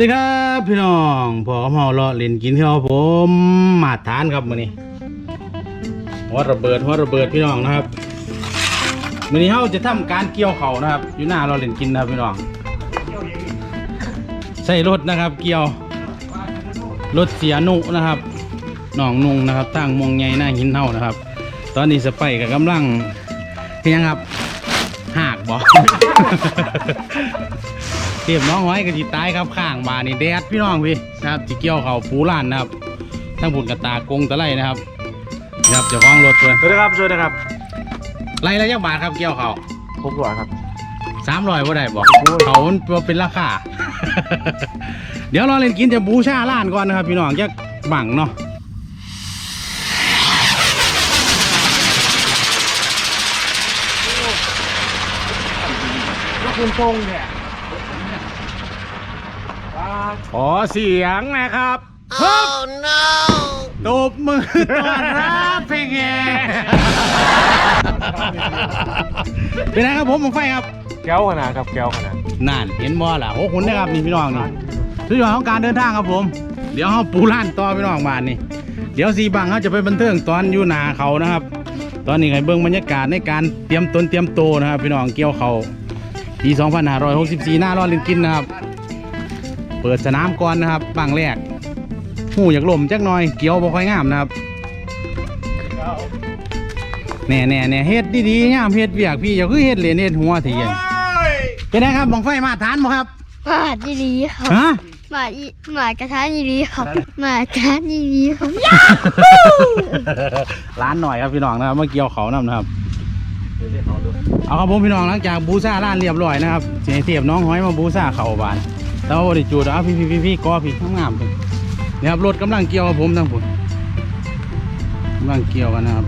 วัสดีครับพี่น้องพอกับเฮาเลาะเล่นกินที่เราผมมาทานครับมื้อนี้หัวระเบิดหัวระเบิดพี่น้องนะครับมื้อนี้เฮาจะทำการเกี่ยวเขานะครับ อยู่หน้าเราเล่นกินนะครับพี่น้องใส่รถนะครับ เกี่ยวรถเสียนุนะครับน้องนุงนะครับตั้งมองใหญ่หน้าหินเฮานะครับ ตอนนี้สไปกับกำลังเพียงครับหากบ่ เทียบน้องห้อยกับจีตายครับข้างบานนี่แดดพี่น้องพี่นะครับจีเกี่ยวเขาปูล้านนะครับทั้งผุนกระตากงตะไลนะครับนี่ครับเจะฟ้าของรถเพื่อนสวัสดีครับสวัสดีครับไล่ละยักบาทครับเกี่ยวเขาพบตัวครับสามร้อยว่าได้บอกเขามันเป็นราคา เดี๋ยวเราเล่นกินจะบูชาล้านก่อนนะครับ พี่น้องจะบังเนาะแล้วคุณพงเนี่ย ขอเสียงนะครับตบมือต้อนรับเพลงแห่เป็นไงครับผมผมไฟครับ แก้วขนาดครับแก้วขนาดนั่นเห็นบ่ล่ะโอ้คุณนะครับนี่พี่น้องนี่สุดยอดของการเดินทางครับผม เดี๋ยวเขาปูล้านต่อพี่น้องบ้านนี่เดี๋ยวสีบังเขาจะไปบันเทิงตอนอยู่หนาเขานะครับ ตอนนี้ไงเบิ้งบรรยากาศในการเตรียมตนเตรียมโตวนะครับ พี่น้องเกี่ยวเขาปี2564 หน้ารอดลินกินนะครับ เปิดสนามก่อนนะครับบังแรกหูอยากลมจักหน่อยเกี่ยวบ่ค่อยงามนะครับแน่แน่แน่เฮ็ดดีๆงามเฮ็ดเวียกพี่อย่าคือเฮ็ดเหรียญเฮ็ดหัวทีอย่างเป็นไงครับบังไฟมาทานบ่ครับหมาดีดีครับฮะหมาอีหมากระทะดีดีครับหมากระทะดีดีครับร้านหน่อยครับพี่น้องนะครับเมื่อกี้เอาเขานำนะครับเอาครับผมพี่น้องหลังจากบูซ่าร้านเรียบร้อยนะครับเสียเทียบน้องห้อยมาบูซ่าเขาบาน แต่ว่าบริจูดเอาพี่พี่พี่พี่กอพี่ทั้งงามเลยนี่ครับรถกำลังเกี่ยวกับผมทั้งผมกำลังเกี่ยวกันนะครับ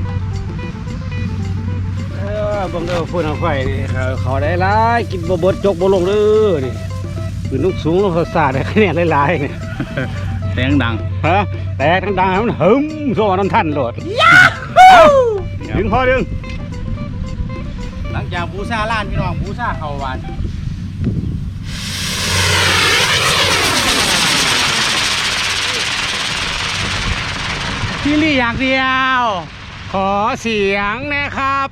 เออบังเอิญพูดเอาไฟนี่เขาเขาได้หลายกินบ่เบิดจกบ่ลงเด้อนี่คือลูกสูงลูกศาสตร์คะแนนหลายๆนี่แตงดังฮะแต่ทั้งดังให้มันหึมโซ่น้ำท่านโหลดนี่คดึรับงพอดึงหลังจากบูซ่าร้านพี่น้องบูซ่าเขาบาน พี่ลี่อย่างเดียว ขอเสียงนะครับ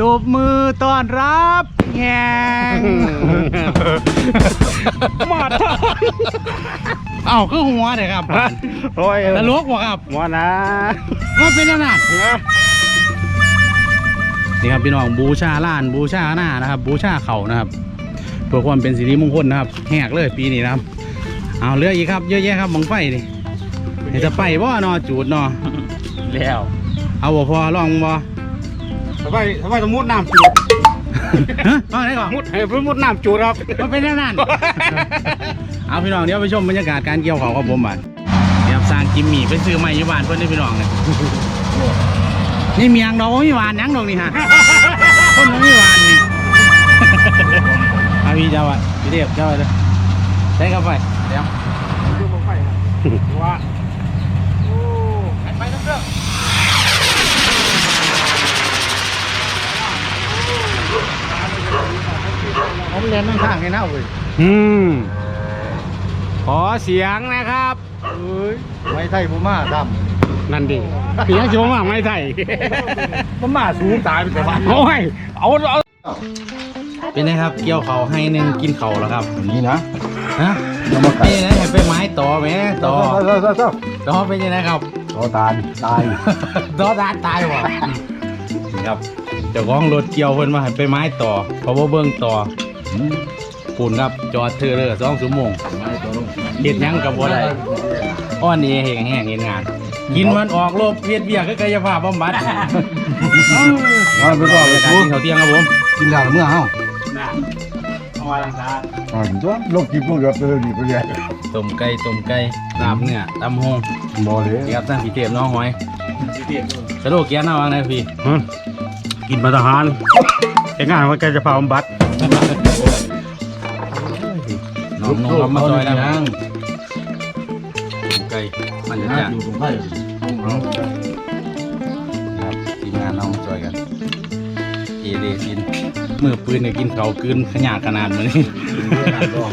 ตบมือต้อนรับแงงมาทเอ้าคือหัวเด้ครับโอ้ยตลกวะครับหมอนะว่าเป็นยังไงเนอะนี่ครับพี่น้องบูชาล้านบูชาหน้านะครับ บูชาเขานะครับเพื่อความเป็นสิริมงคลนะครับแหกเลยปีนี้นะครับเอาเหลืออีกครับเยอะแยะครับบังไฟนี่ เดี๋ยวจะไปบ่นอจูดนอแล้วเอาบ่พอลองบ่ทำไมทำไมต้องมุดน้ำจูดฮะว่าไหนก่อนมุดให้เพิ่นมุดน้ำจูดครับ มันเป็นยังไงเอาพี่น้องเดี๋ยวไปชมบรรยากาศการเกี่ยวเขาครับผมบัดเดี๋ยวสร้างจิมมี่ไปซื้อใหม่อยู่บ้านเพื่อนนี่พี่น้องเนี่ยนี่เมียงดอกว่ามีหวานหยังดอกนี่ฮะคนมันมีหวานนี่ เอาพี่เจ้าอะพี่เรียบเจ้าเลยใช้กาแฟเดี๋ยวว่าไปทั้งเครื่อง ผมเรียนนั่งข้างให้หน้าเว้ยอืมขอเสียงนะครับเอ้ยไม่ไทยพม่าดนั่นดิเสียงชมว่าไม่ใช่ำพม่าสูงตายไปแต่ว่าโอ้ยเอาเอาเป็นไงครับเกี่ยวเขาให้หนึ่งกินเขาแล้วครับนี่นะฮะน้ำมันไก่นี่นะให้ไปไม้ต่อไหมต่อเจ้าเจ้าเจ้าต่อเป็นยังไงครับโตตายตายต่อตาตายว่ะนี่ครับเจ้าของรถเกี่ยวเพิ่นมาให้ไปไม้ต่อเพราะว่าเบื้องต่อ ปุ่นครับจอดเธอเลยสองชั่วโมงไม่ตัวลงเฮ็ดหยังกับบ่ได้อ้อนนี่แห้งแห้งเฮ็ดงาน กินมันออกโลบเฮ็ดเบียกคือกายภาพบำบัดนอนไปก่อนเลยการกูกินข้าวเที่ยงครับผมกินแล้วเมื่อเฮ้าเอามาลังสารอ่านตัวลบกินพวกเดือดเลยนี่ไปเลยต้มไก่ต้มไก่ลาบเนื้อตำฮงบ่เลยนี่ครับท่านพี่เทพน้องหอยสโลแกนเอาว่าไงพี่กินมาทหารเห็นงานว่าแกจะพาบำบัด น้องน้องมาซอยแล้วนะไก่มันจะจัดอยู่ตรงไผ่ครับทีมงานน้องมาซอยกันเอเดซินมือปืนเนี่ยกินเขากืนขยะขนาดมันนี่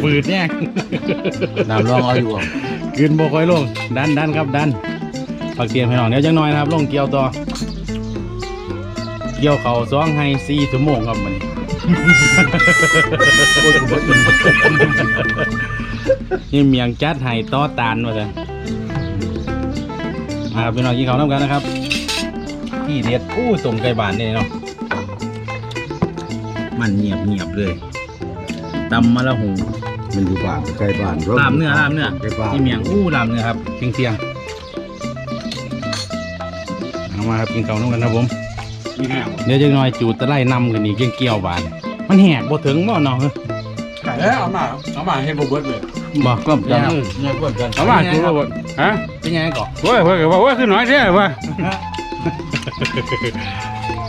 ปืนเนี่ยน้ำรองเอาอยู่กืนบ่ค่อยลงดันดันครับดันฝักเตรียมให้น้องเดี๋ยวจังน้อยนะครับลงเกี่ยวต่อเกี่ยวเขาสองให้สี่ชั่วโมงครับมัน นี่เมียงจัดให้ต่อตานมาเลยมาครับพี่น้องกินข้าวน้ำกันนะครับที่เด็ดอู้สมไก่บานนี่เนาะมันเงียบเงียบๆเลยตำมะละหูมันอยู่บ้านใกล้บ้านลามเนื้อลามเนื้อใกล้บ้านที่เมียงอู้ลามเนื้อครับเทียงเทียงๆเอามาครับกินข้าวน้ำกันครับผมมีแห้ง เดี๋ยวจะน้อยจูดตะไลนำกันนี่เกี่ยวเกี่ยวบาน มันแหกบ่ถึงบ่เนาะเฮ้ยเอ้ยเอามาเอามาให้บ่เบิดเลยบ่ก็จังเนี่ยก็จังเอามาจูบ่เบิดฮะเป็นยังไงก่อนโอ้ยเพิ่นก็บอกว่าคือน้อยแท้ว่า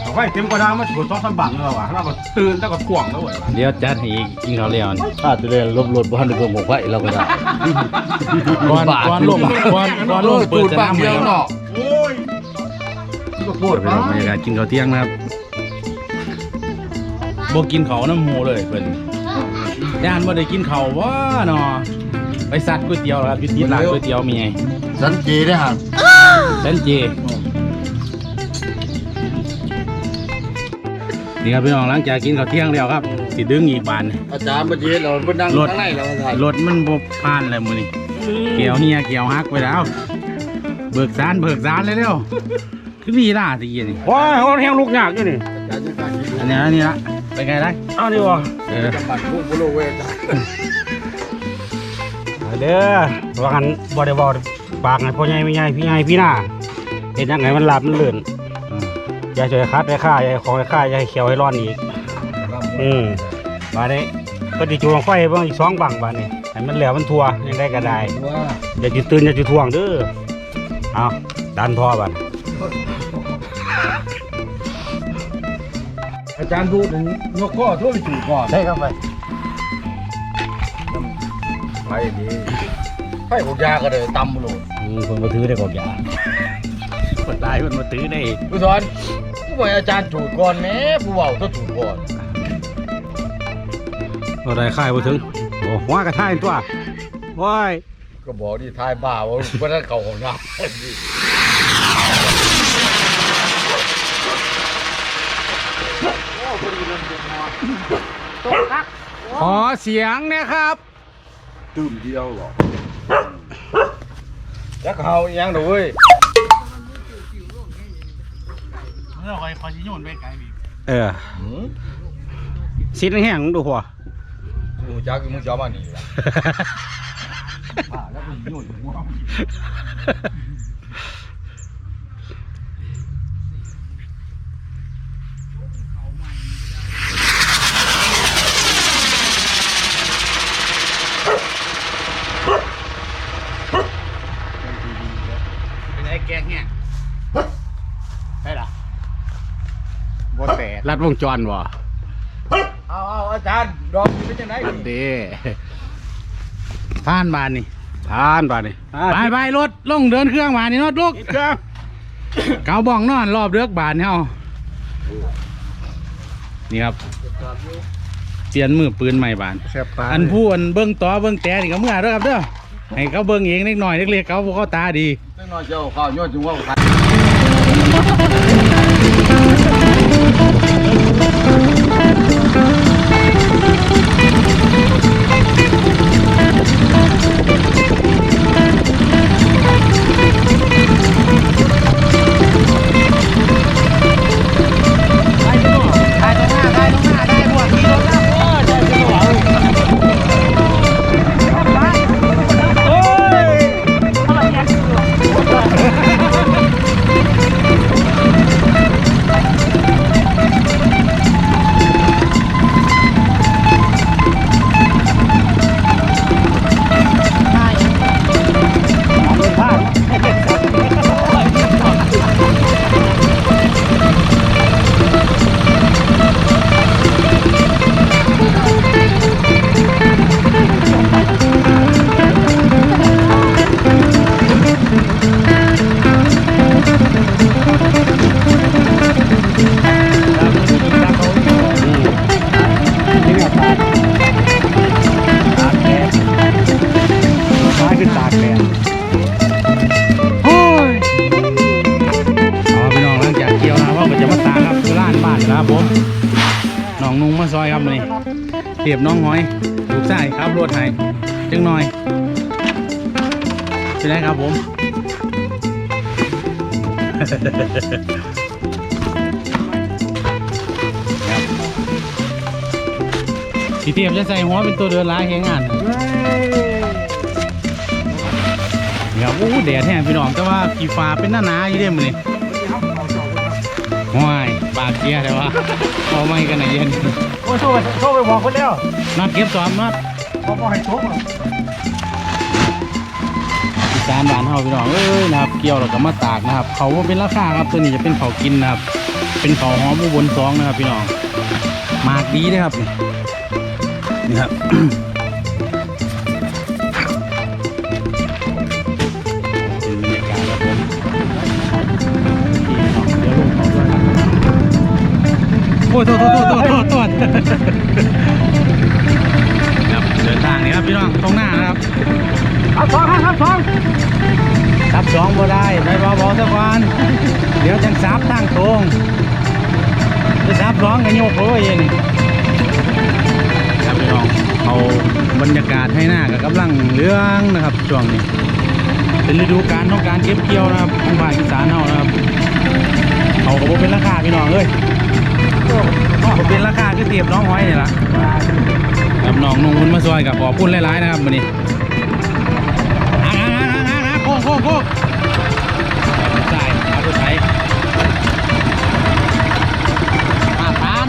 เอาไว้เต็มกระดาษมาถูกต้องสบังแล้วว่ะเราก็ตื่นแล้วก็ถ่วงแล้วเว้ยเดี๋ยวจัดให้อีกกินข้าวเลี้ยวนี่ถ้าจะได้ลบรถบ้านในเมืองของไฟเราก็ได้ก่อนก่อนลงก่อนก่อนลงเปิดสนามใหม่เนาะโอ้ย ก็พูดไปลองบรรยากาศกินข้าวเที่ยงนะครับบ่กินข้าวน้ำหมูเลยเพิ่นย่านบ่ได้กินข้าวว่าเนาะไปซัดก๋วยเตี๋ยวครับอยู่ที่ร้านก๋วยเตี๋ยวมีไงสันจีได้ฮะเส้นจีนี่ครับพี่น้องหลังจากกินข้าวเที่ยงแล้วครับสิดึงอีกบาน อาจารย์เมื่อกี้เราเพิ่งนั่งรถ ข้างในเราถ่ายรถมันบ่ผ่านเลยมื้อนี้เกี่ยวเฮียเกี่ยวฮักไปแล้ว เบิกสารเบิกสารเลยเร็ว คือมีล่ะตะกี้นี่โอ้ยเขาแห้งลูกยากอยู่นี่อาจารย์จะการกินอันนี้อันนี้ละไปไงได้เอานี่วะเออจังหวัดพวกบุโรเวจ้ะเอาเด้อว่ากันบ่ได้บอกปากไงพ่อใหญ่ไม่ใหญ่พี่ใหญ่พี่หน้าเห็นยังไงมันหลับมันเลื่อนอย่าช่วยคัดให้ข้าอย่าของให้ข้าอย่าให้เขียวให้ร้อนอีกอืมบาดนี้ก็ดิจูลงไฟเบิ่งอีกสองบังบาดนี้ให้มันแล้วมันทั่วยังได้ก็ได้ว่าอย่าจุดตื่นอย่าจุดทวงเด้อเอาดันพ่อบาด อาจารย์ดูถึงยกข้อทั่วไปจู่ก่อนได้ครับไปไปดีไปของยาก็เลยตำโหลดอืมคนมาถือได้กอกยาคนได้มันมาตื้อได้ผู้สอนผู้บอกอาจารย์จู่ก่อนแหม่ผู้เว่าต้องจู่ก่อนเราได้ค่ายมาถึงโอ้หัวกระท่ายตัวว้ายก็บอกที่ทายบ้าว่าวันนั้นเขาของน้ำ ขอเสียงนะครับตื่มเดียวหรอจักเขาอีหยังดูเว้ยเราคอยคอยชิโยนไปไกลอีกเออซิดแห้งๆดูหัวดูจักมึงจะเอามานี่ล่ะอ่าแล้วมึงโยนหัว เป็นไอ้แกงเนี่ย ได้ละบ่แตก รัดวงจรวะเอาเอาอาจารย์ดอกนี่เป็นยังไงเด้ผ่านบานนี่ทานบาดนี่ไปไปรถลงเดินเครื่องบานนี่รถลูกเครื่องเกาบ้องนอนรอบเลือกบานเฮานี่ครับเปลี่ยนมือปืนใหม่บาน แซ่บตาอันผู้อันเบิ้งต่อเบิ้งแต่นี่ก็เมื่อเด้อครับเด้อให้เขาเบิ้งเองเล็กน้อยเล็กๆเขาบ่เขาตาดีจังน้อยเจ้าข้าวโยนจุงว่า นุ่งมาซอยครับนี้เทียบน้องหอยลูกชายครับรวดให้จังหน่อยเป็นไรครับผมครับพี่เทียบจะใส่หัวเป็นตัวเดินร้ายแหงงานครับโอ้แดดแห้งพี่น้องแต่ว่าขีฟ้าเป็นหน้าหนาอยู่เด้มื้อนี้ห้วย ปากเกียแต่ว่าเอาไม่กันไหนเย็นโอ้ยโทรไปโทรไปบอกคนแล้วนัดเก็บซ้อมนัดบอกบอกให้โทรมาอีสานบ้านเฮาพี่น้องเอ้ยนะครับเกี่ยวแล้วก็มาตากนะครับเขาว่าเป็นราคาครับตัวนี้จะเป็นเขาวกินนะครับ เป็นเขาวหอมอุบลซองนะครับพี่น้องหมากดีนะครับนี่นี่ครับ โอ้ยโทษโทษโทษโทษโทษโทษครับเดินทางนี่ครับพี่น้องตรงหน้านะครับครับสองครับสองซับสองบ่ได้ไปเบาๆสักวันเดี๋ยวจังซับทางตรงจะซับสองกันโยกโอ้ยนี่ครับพี่น้องเอาบรรยากาศให้หน้ากับกำลังเรื่องนะครับช่วงนี้เป็นฤดูกาลของการเก็บเกี่ยวนะครับทางภาคอีสานเฮานะครับเขาก็บ่เป็นราคาพี่น้องเอ้ย บ่เป็นราคาคือเทียบน้องหอยนี่ล่ะครับน้องนุ่งมุนมาซอยกับขอพุ่นหลายๆนะครับมื้อนี้หางหางางหางางโค้งโค้งโค้งใช่เอาไปใช้มาทาน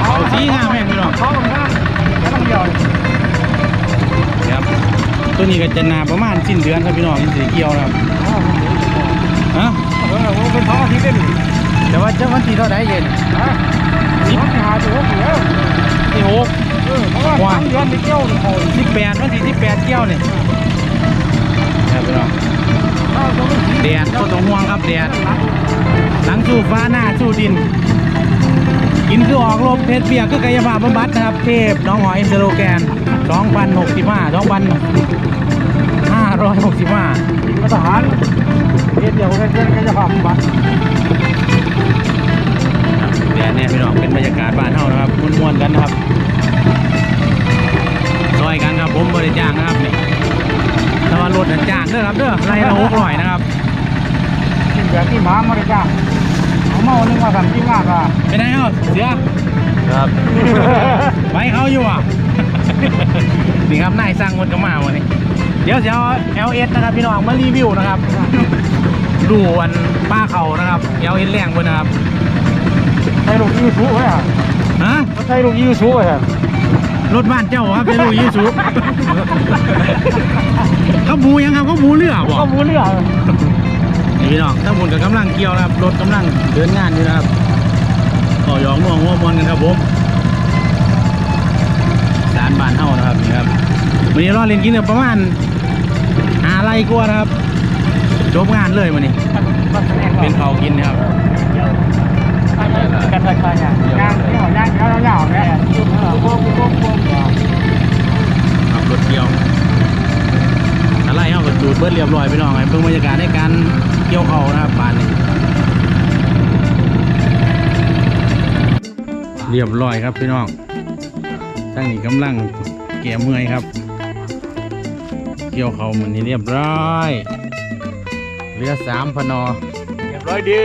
เอาสีงามแม่งพี่น้องสองครับแล้วต้องเดียวครับตัวนี้ก็จะนาประมาณสิ้นเดือนครับพี่น้องสีเขียวนะครับฮะ เออผมเป็นท้อที่เป็นแต่ว่าจะวันที่เท่าไหร่เย็นนะสิบหาตัวหัวที่หกเออเพราะว่าสามเดือนไปเที่ยวโอ้ยสิบแปดวันที่สิบแปดเกี่ยวนี่ครับพี่น้องข้าวต้องแดดก็ต้องห่วงครับแดดหลังสู่ฟ้าหน้าสู่ดิน กินคือออกลบเพชรเปียกคือกายภาพบำบัดนะครับ เทพน้องหอยสโลแกน2,065 2,565มาทหาร เดี๋ยวเดี๋ยวเพื่อนกันจะพาบัตรแดดเนี่ยพี่น้องเป็นบรรยากาศบ้านเฮานะครับม่วนๆกันนะครับซอยกันครับผมบริจ้างนะครับนี่แต่ว่ารถน่ะจ้างเด้อครับเด้อไล่ละหกร้อยนะครับกินแบบที่หมามาเลยจ้าเอาเมานึงว่าทำที่มากอะเป็นไงเนาะเสือครับไปเขาอยู่อะนี่ครับนายสร้างมันก็มาวันนี้เดี๋ยวจะเอา LS นะครับพี่น้องมารีวิวนะครับ ดูวันป้าเขานะครับ LS แรงเพิ่นนะครับใส่ลูกยูซูไว้อะฮะใส่ลูกยูซูไว้อะรถบ้านเจ้าครับเป็นลูกยูซูเขาบูยังครับเขาบูเรือบ่ก็มูเรื่องนี่พี่น้องทั้งหมดกับกำลังเกี่ยวนะครับรถกำลังเดินงานอยู่นะครับต่อยองน่วงหัวมอนกันครับผมสารบานเฮานะครับนี่ครับวันนี้รอเรียนกินเนี่ยประมาณหาไรกว่านะครับ จบงานเลยวันนี้เป็นเขากินนะครับกันราคาอย่างย่างที่หัวย่างย่างย่างเนี่ยพวกพวกพวกขับรถเกี่ยวอะไรเฮาก็จูดเบิดเรียบร้อยพี่น้องไอ้เพิ่งบรรยากาศในการเกี่ยวเขานะครับบ้านนี้เรียบร้อยครับพี่น้องตั้งนี้กำลังเกี่ยเมื่อยครับ เกี่ยวเขาเหมือนนี้เรียบร้อย ลือสามพนอเรียบร้อยดี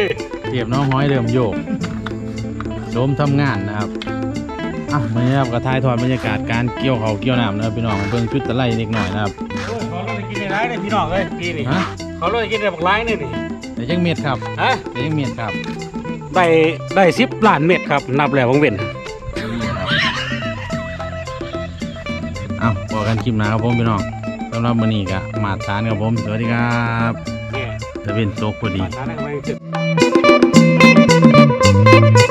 เทียบน้องห้อยเริ่มโยกโสมทำงานนะครับอะวันนี้ครับกระทายทอดบรรยากาศการเกี่ยวเขาวเกี่ยวน้ำนะครับพี่น้องเบิ่งชุดตะไลเล็กหน่อยนะครับเขาเลยกินในร้านเลยพี่น้องเลยปีนี่ฮะเขาเลยกินในบักร้ายนี่นี่แต่ยังเม็ดครับฮะแต่ยังเม็ดครับได้ได้สิบล้านเม็ดครับ นับแล้ววังเว้นเอาพอกันคลิปหนาครับผมพี่น้องสำหรับมื้อนี้ก็มาทานครับผมสวัสดีครับ เนี่ยจะเวนโตกพอดีมาทานะไรกันไป